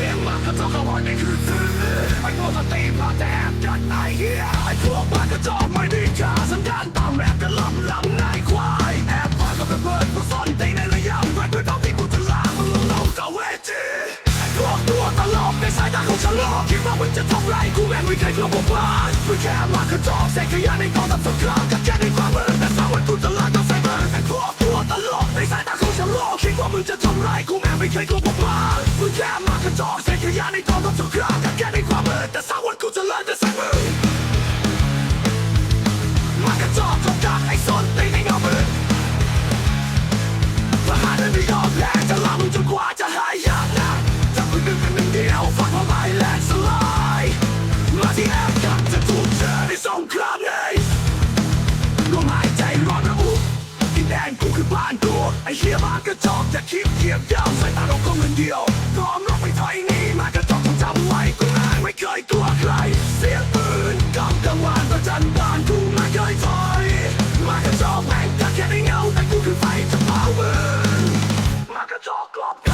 สียงมันก็ต้องขโมยในคืนซื้อไอ้พวกสตรีมาแทบกันไอ้เหี้ยไอ้พวกมันก็จอกไม่ได้ค่าสัญญาณตามแรปกันลำลำในควายแอบมาก็เป็นเพื่อนผู้สนตีในระยะเพื่อนเพื่อนต้องที่กูจะลามึงลงกับเวทีไอ้พวกตัวตลกในสายตาของฉันหลอกคิดว่ามึงจะทำไรกูแม่งไม่เคยกลัวพวกมันมึงแค่มากระจอกเศษขยะในกองทัพสงครามกับแค่ใน มึงจะทำไรกูแม่งไม่เคยกลัวพวกมันมึงแค่มากระจอกเศษขยะในตองทัพสงครามกับแค่ในความมืดแต่สักวันกูจะเลิกแต่สักมึงมากระจอกกับดักไอ้สนตีในเงามืดทหารในไม่ยอม ไอ้เหี้ยมากระจอกจะคิดเกียบยาวใส่ตาเราก็เงินเดียวน้อมรับไม่ถอยนี่มากระจอกต้องจำไว้กูนานไม่เคยกลัวใคร เสียงปืนกำกลางวันประจันบานกูไม่เคยถอยมากระจอกแม่งจะแค่ได้เงาแต่กูคือไฟจะเผามึงมากระจอกกลอบ